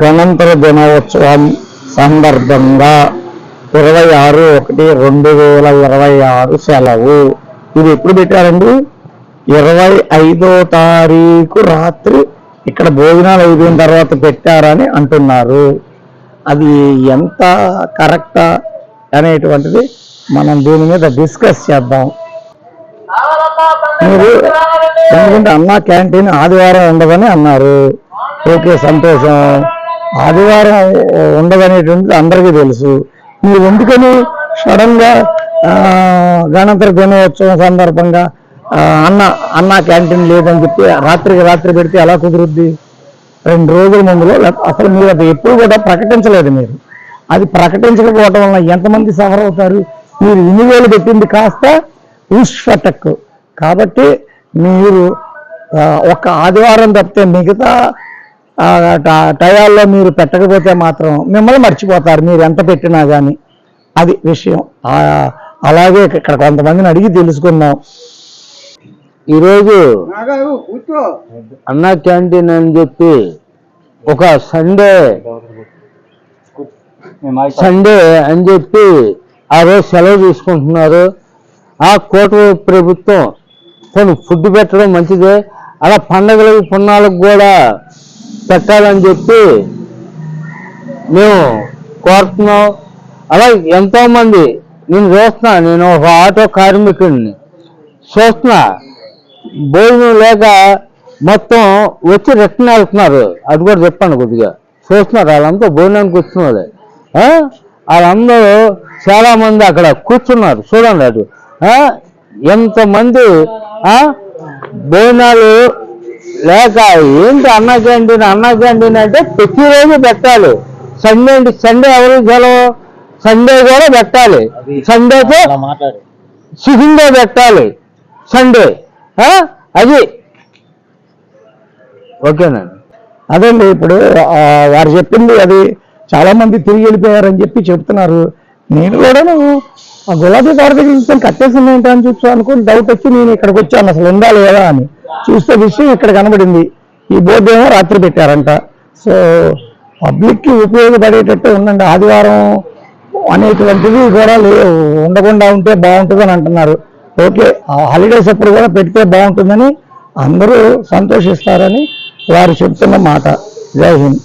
గణంతర దినోత్సవం సందర్భంగా ఇరవై ఆరు ఒకటి రెండు వేల ఇరవై ఆరు సెలవు. ఇది ఎప్పుడు పెట్టారండి? ఇరవై ఐదో తారీఖు రాత్రి. ఇక్కడ భోజనాలు అయిపోయిన తర్వాత పెట్టారని అంటున్నారు. అది ఎంత కరెక్టా అనేటువంటిది మనం దీని మీద డిస్కస్ చేద్దాం. మీరు ఎందుకంటే అన్నా క్యాంటీన్ ఆదివారం ఉండదని అన్నారు. ఓకే సంతోషం. ఆదివారం ఉండదనేటువంటిది అందరికీ తెలుసు. మీరు ఎందుకని సడన్గా గణతంత్ర దినోత్సవం సందర్భంగా అన్న అన్న క్యాంటీన్ లేదని చెప్పి రాత్రికి రాత్రి పెడితే ఎలా కుదురుద్ది? రెండు రోజుల ముందులో అసలు మీరు అది ఎప్పుడు కూడా ప్రకటించలేదు మీరు. అది ప్రకటించకపోవటం వలన ఎంతమంది సఫర్ అవుతారు? మీరు ఇన్ని వేలు పెట్టింది కాస్త ఉష్ఫటక్ కాబట్టి మీరు ఒక ఆదివారం తప్పితే మిగతా టయాల్లో మీరు పెట్టకపోతే మాత్రం మిమ్మల్ని మర్చిపోతారు మీరు ఎంత పెట్టినా కానీ అది విషయం. అలాగే ఇక్కడ కొంతమందిని అడిగి తెలుసుకుందాం. ఈరోజు అన్నా క్యాంటీన్ అని చెప్పి ఒక సండే సండే అని చెప్పి ఆ రోజు సెలవు తీసుకుంటున్నారు. ఆ కోట ప్రభుత్వం కొన్ని ఫుడ్ పెట్టడం మంచిదే. అలా పండగలకు పున్నాలకు కూడా పెట్టాలని చెప్పి మేము కోరుతున్నాం. అలా ఎంతో మంది నేను చూస్తున్నా నేను ఒక ఆటో కార్మికుడిని చూస్తున్నా. భోజనం లేక మొత్తం వచ్చి రిటర్న్ వెళ్తున్నారు. అది కూడా చెప్పండి కొద్దిగా. చూస్తున్నారు వాళ్ళంతా భోజనానికి వస్తున్నారు. వాళ్ళందరూ చాలా మంది అక్కడ కూర్చున్నారు. చూడండి అటు. ఎంతమంది భోజనాలు లేక ఏంటి అన్నా క్యాంటీన్ అన్నా క్యాంటీన్ అంటే ప్రతిరోజు పెట్టాలి. సండే అంటే సండే ఎవరు సెలవు సండే కూడా పెట్టాలి. సండేతో సిహిండే పెట్టాలి. సండే? అది. ఓకేనండి అదండి ఇప్పుడు ఆ, వారు చెప్పింది అది చాలా మంది తిరిగి వెళ్ళిపోయారని చెప్పి చెప్తున్నారు. నేను కూడాను ఆ గులాబీ గారి దగ్గర కట్టేసింది ఏంటి అని చూసి అనుకుని డౌట్ వచ్చి నేను ఇక్కడికి వచ్చాను. అసలు ఉందా లేదా అని. చూస్తే విషయం ఇక్కడ కనబడింది. ఈ బోర్డు ఏమో రాత్రి పెట్టారంట. సో పబ్లిక్కి ఉపయోగపడేటట్టు ఉందండి. ఆదివారం అనేటువంటివి కూడా ఉండకుండా ఉంటే బాగుంటుంది అంటున్నారు. ఓకే హాలిడేస్ అప్పుడు కూడా పెడితే బాగుంటుందని అందరూ సంతోషిస్తారని వారు చెప్తున్న మాట. జై హింద్.